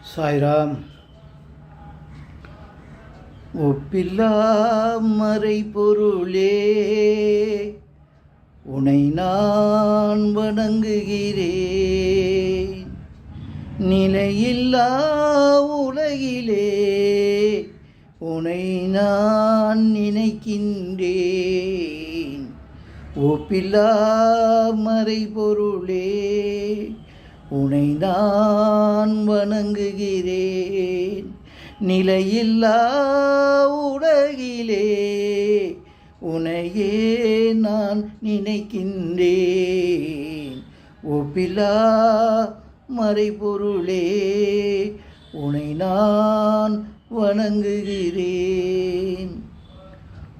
சாய்ராம் ஒப்பில்லா மறை பொருளே உனை நான் வணங்குகிறேன். நிலையில்லா உலகிலே உனை நான் நினைக்கின்றேன். ஒப்பில்லா மறை பொருளே உனை நான் வணங்குகிறேன். நிலையில்லா உலகிலே உனையே நான் நினைக்கின்றேன். ஒப்பிலா மறைபொருளே உனை நான் வணங்குகிறேன்.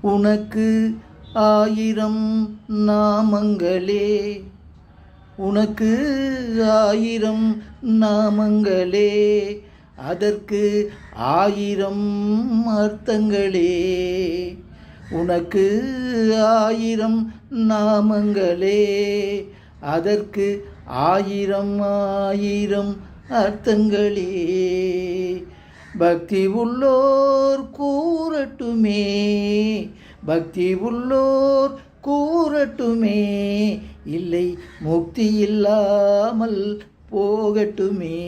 உனக்கு ஆயிரம் நாமங்களே உனக்கு ஆயிரம் நாமங்களே அதற்கு ஆயிரம் அர்த்தங்களே. உனக்கு ஆயிரம் நாமங்களே அதற்கு ஆயிரம் ஆயிரம் அர்த்தங்களே. பக்தி உள்ளோர் கூறட்டுமே பக்தி உள்ளோர் கூறட்டுமே. இல்லை முக்தி இல்லாமல் போகட்டுமே.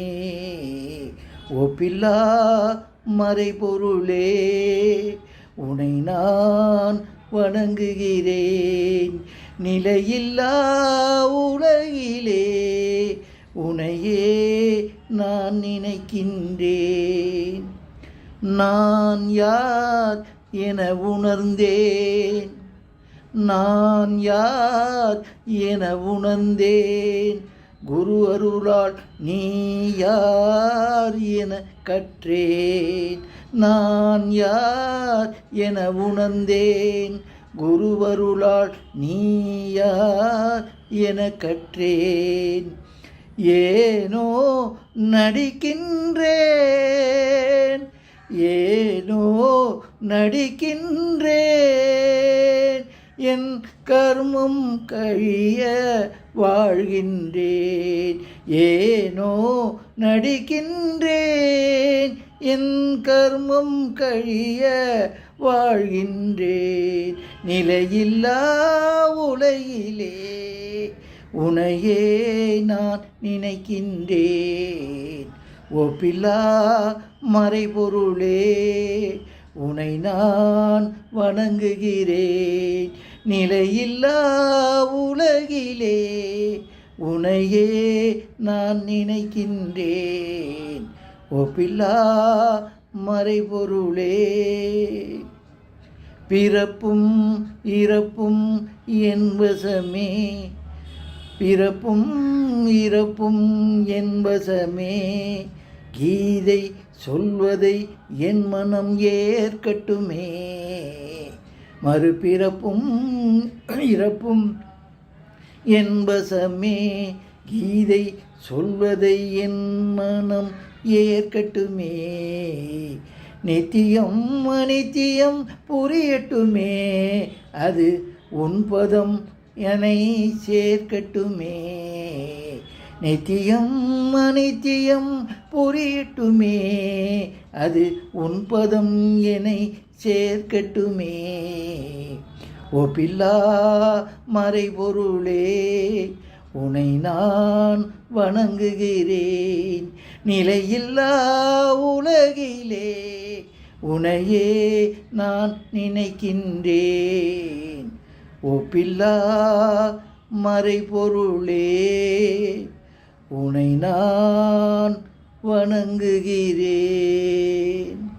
ஒப்பில்லா மறைபொருளே உனை நான் வணங்குகிறேன். நிலையில்லா உலகிலே உனையே நான் நினைக்கின்றேன். நான் யார் என உணர்ந்தேன். நான் யார் என உணர்ந்தேன். குரு அருளால் நீ யார் என கற்றேன். நான் யார் என உணர்ந்தேன். குருவருளால் நீ யார் என கற்றேன். ஏனோ நடிக்கின்றேன். ஏனோ நடிக்கின்றேன். என் கர்மம் கழிய வாழ்கின்றேன். ஏனோ நடிக்கின்றேன். என் கர்மம் கழிய வாழ்கின்றேன். நிலையில்லா உலகிலே உனையே நான் நினைக்கின்றேன். ஒப்பிலா மறைபொருளே உனை நான் வணங்குகிறேன். நிலையில்லா உலகிலே உனையே நான் நினைக்கின்றேன். ஒப்பில்லா மறைபொருளே. பிறப்பும் இறப்பும் என்பசமே பிறப்பும் இறப்பும் என்பசமே கீதை சொல்வதை என் மனம் ஏற்கட்டுமே. மறுபிறப்பும் இறப்பும் என்பசமே கீதை சொல்வதை என் மனம் ஏற்கட்டுமே. நித்தியம் அனித்தியம் புரியட்டுமே. அது உன்பதம் என்னை சேர்க்கட்டுமே. நித்தியம் அனைத்தியம் புரியட்டுமே. அது உன்பதம் என்னை சேர்க்கட்டுமே. ஒப்பில்லா மறைபொருளே உனை நான் வணங்குகிறேன். நிலையில்லா உலகிலே உனையே நான் நினைக்கின்றேன். ஒப்பில்லா மறைபொருளே உனை நான் வணங்குகிறேன்.